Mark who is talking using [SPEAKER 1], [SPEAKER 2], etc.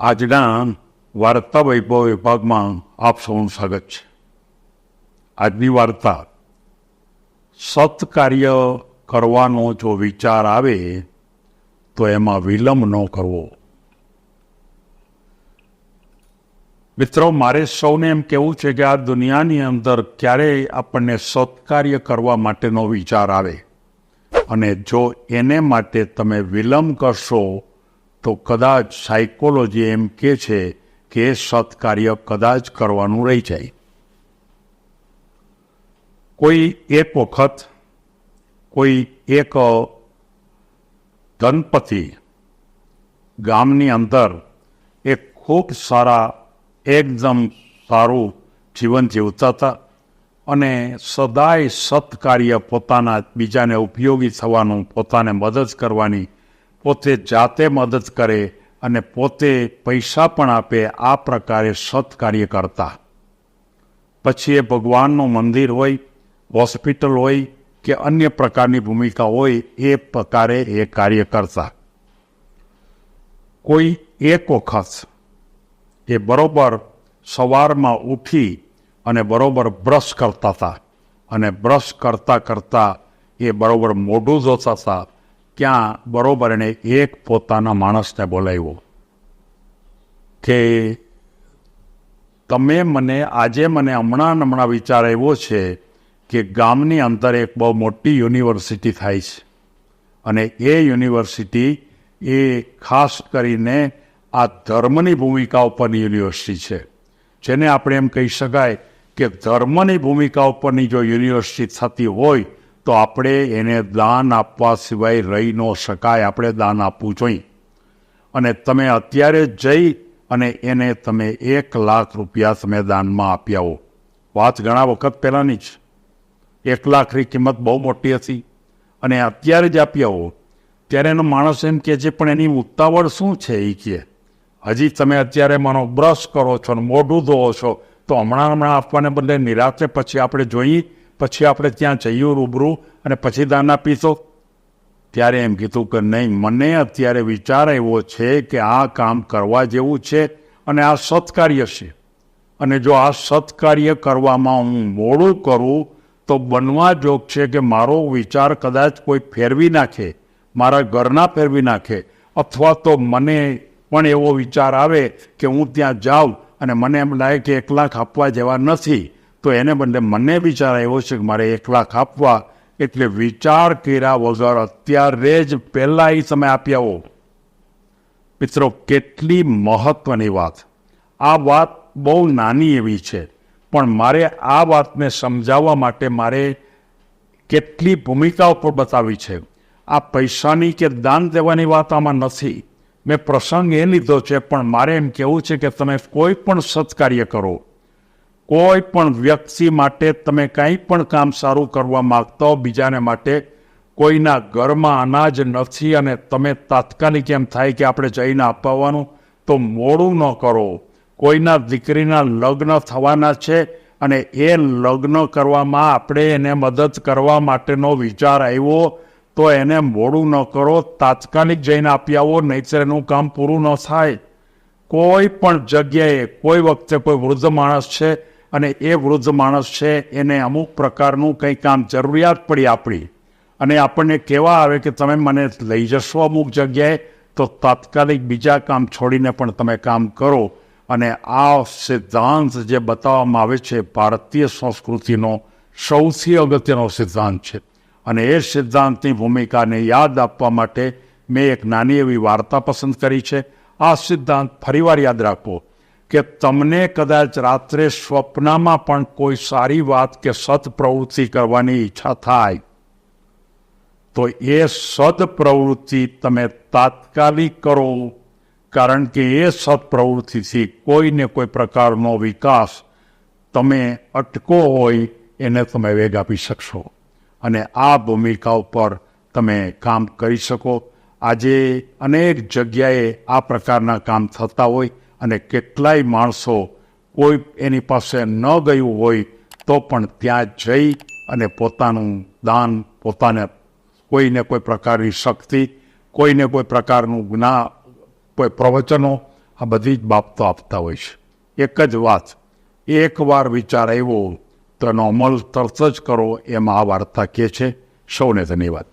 [SPEAKER 1] આજના વાર્તા વૈભવ વિભાગમાં આપ સૌનું સ્વાગત છે. આજની વાર્તા, સત્કાર્ય કરવાનો જો વિચાર આવે, તો એમાં વિલંબ ન કરવો. મિત્રો, મારે સૌને એમ કહેવું છે કે આ દુનિયાની અંદર ક્યારેય આપણને સત્કાર્ય કરવા માટેનો વિચાર આવે. અને જો એને માટે તમે વિલંબ કરશો તો કદાચ સાયકોલોજી એમ કે છે કે એ સત્કાર્ય કદાચ કરવાનું રહી જાય. કોઈ એક વખત, કોઈ એક ધનપતિ ગામની અંદર એક ખૂબ સારા, એકદમ સારું જીવન જીવતા હતા અને સદાય સત્કાર્ય પોતાના બીજાને ઉપયોગી થવાનું, પોતાને મદદ કરવાની પોતે જાતે મદદ કરે અને પોતે પૈસા પણ આપે, આ પ્રકારે સત્કાર્ય કરતા. પછી એ ભગવાનનું મંદિર હોય, હોસ્પિટલ હોય કે અન્ય પ્રકારની ભૂમિકા હોય, એ પ્રકારે એ કાર્ય કરતા. કોઈ એક વખત એ બરોબર સવારમાં ઉઠી અને બરોબર બ્રશ કરતા હતા. અને બ્રશ કરતાં કરતાં એ બરોબર મોઢું જોતા હતા. ત્યાં બરોબર એણે એક પોતાના માણસને બોલાવ્યો કે તમે મને, આજે મને હમણાં હમણાં વિચાર આવ્યો છે કે ગામની અંદર એક બહુ મોટી યુનિવર્સિટી થાય છે. અને એ યુનિવર્સિટી એ ખાસ કરીને આ ધર્મની ભૂમિકા ઉપરની યુનિવર્સિટી છે. જેને આપણે એમ કહી શકાય કે ધર્મની ભૂમિકા ઉપરની જો યુનિવર્સિટી થતી હોય તો આપણે એને દાન આપવા સિવાય રહી ન શકાય. આપણે દાન આપવું જોઈએ. અને તમે અત્યારે જઈ અને એને તમે એક લાખ રૂપિયા તમે દાનમાં આપી આવો વાત ઘણા વખત પહેલાંની જ. એક લાખની કિંમત બહુ મોટી હતી. અને અત્યારે જ આપી આવો ત્યારે એનો માણસ એમ કહે છે, પણ એની ઉતાવળ શું છે? એ કહે હજી તમે અત્યારે માનો બ્રશ કરો છો ને મોઢું ધોવો છો, તો હમણાં હમણાં આપવાને બદલે નિરાશે પછી આપણે જોઈએ પછી આપણે ત્યાં જઈએ રૂબરૂ અને પછી દાન આપીશો. ત્યારે એમ કીધું કે નહીં, મને અત્યારે વિચાર આવ્યો છે કે આ કામ કરવા જેવું છે અને આ સત્કાર્ય છે. અને જો આ સત્કાર્ય કરવામાં હું મોડું કરું, તો બનવા જોગ છે કે મારો વિચાર કદાચ કોઈ ફેરવી નાખે, મારા ઘરના ફેરવી નાખે, અથવા તો મને પણ એવો વિચાર આવે કે હું ત્યાં જાઉં અને મને એમ લાગે કે એક લાખ આપવા જેવા નથી. તો એને બદલે મને વિચાર આવ્યો છે કે મારે એક લાખ આપવા એટલે વિચાર કર્યા વગર અત્યારે જ પહેલાં એ તમે આપી આવો. મિત્રો, કેટલી મહત્વની વાત. આ વાત બહુ નાની એવી છે, પણ મારે આ વાતને સમજાવવા માટે મારે કેટલી ભૂમિકા ઉપર બતાવી છે. આ પૈસાની કે દાન દેવાની વાત આમાં નથી. મેં પ્રસંગ એ લીધો છે, પણ મારે એમ કહેવું છે કે તમે કોઈ પણ સત્કાર્ય કરો. કોઈ પણ વ્યક્તિ માટે તમે કંઈ પણ કામ સારું કરવા માગતા હો, બીજાને માટે કોઈના ઘરમાં અનાજ નથી અને તમે તાત્કાલિક એમ થાય કે આપણે જઈને અપાવવાનું, તો મોડું ન કરો. કોઈના દીકરીના લગ્ન થવાના છે અને એ લગ્ન કરવામાં આપણે એને મદદ કરવા માટેનો વિચાર આવ્યો, તો એને મોડું ન કરો, તાત્કાલિક જઈને આપી આવો નહીંતર એનું કામ પૂરું ન થાય. કોઈ પણ જગ્યાએ કોઈ વખતે કોઈ વૃદ્ધ માણસ છે અને એ વૃદ્ધ માણસ છે, એને અમુક પ્રકારનું કંઈ કામ જરૂરિયાત પડી આપણી. અને આપણને કહેવા આવે કે તમે મને લઈ જશો અમુક જગ્યાએ, તો તાત્કાલિક બીજા કામ છોડીને પણ તમે કામ કરો. અને આ સિદ્ધાંત જે બતાવવામાં આવે છે, ભારતીય સંસ્કૃતિનો સૌથી અગત્યનો સિદ્ધાંત છે. અને એ સિદ્ધાંતની ભૂમિકાને યાદ આપવા માટે મેં એક નાની એવી વાર્તા પસંદ કરી છે. આ સિદ્ધાંત ફરીવાર યાદ રાખવો કે તમને કદાચ રાત્રે સ્વપ્નમાં પણ કોઈ સારી વાત કે સત પ્રવૃત્તિ કરવાની ઈચ્છા થાય, તો એ સદ પ્રવૃત્તિ તમે તાત્કાલિક કરો, કારણ કે એ સત્પ્રવૃત્તિથી કોઈને કોઈ પ્રકારનો વિકાસ તમે અટકો હોય, એને તમે વેગ આપી શકશો. અને આ ભૂમિકા ઉપર તમે કામ કરી શકો. આજે અનેક જગ્યાએ આ પ્રકારના કામ થતા હોય અને કેટલાય માણસો કોઈ એની પાસે ન ગયું હોય તો પણ ત્યાં જઈ અને પોતાનું દાન, પોતાને કોઈને કોઈ પ્રકારની શક્તિ, કોઈને કોઈ પ્રકારનું જ્ઞા, કોઈ પ્રવચનો આ બધી જ બાબતો આપતા હોય છે. એક જ વાત, એકવાર વિચાર આવ્યો તો એનો અમલ તરત જ કરો એમાં આ વાર્તા કહે છે. સૌને ધન્યવાદ.